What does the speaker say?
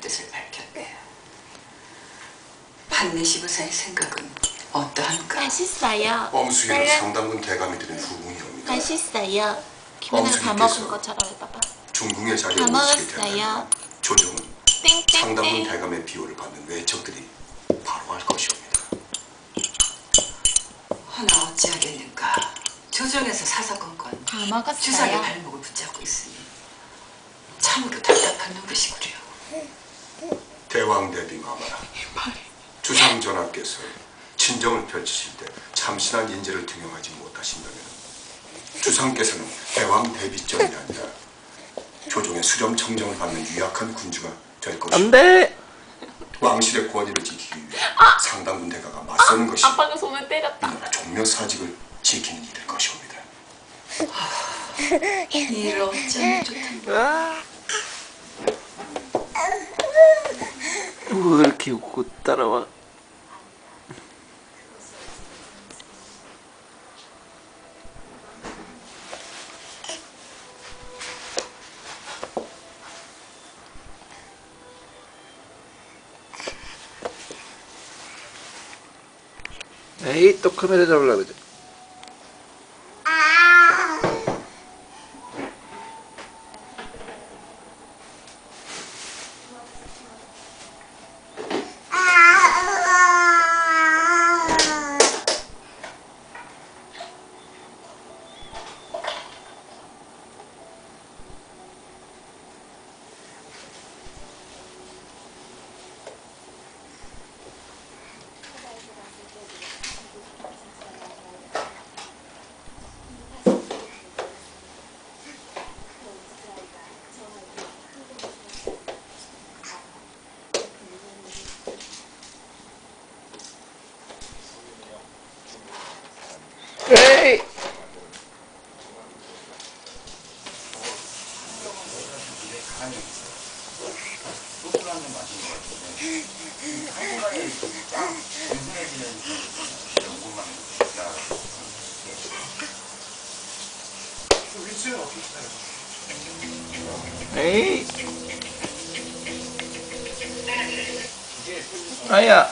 뜻을 밝혔대요. 판례 시부사의 생각은 어떠한가? 맛있어요. 뻥수기는 빨간- 상당군 대감이 드린 후궁이옵니다. 맛있어요. 김연아가 다 먹은 것처럼 해봐봐. 중궁의 자리에 다 오르시게 먹었어요. 되면 조정은 땡땡땡. 대감의 비호를 받는 외척들이 바로 할 것이옵니다. 허나 어찌하겠는가? 조정에서 사사건건 다 먹었어요. 주상의 발목을 붙잡고 있으니 참으로 답답한 노릇이구려. 대왕 대비 마마라 주상 전하께서 친정을 펼치실 때 참신한 인재를 등용하지 못하신다면 주상께서는 대왕 대비점이 아니라 조정의 수렴 청정을 받는 유약한 군주가 될 것입니다. 안돼 왕실의 권위를 지키기 위해 상당군 대가가 맞서는 것이 아빠가 손을 때렸다. 이 나라 종묘 사직을 지키는 일일 것이옵니다. 이를 어쩌면 좋던 가. 왜 이렇게 웃고 따라와 에이 또 카메라 잡으려고 그러지 에이. 에이. 아야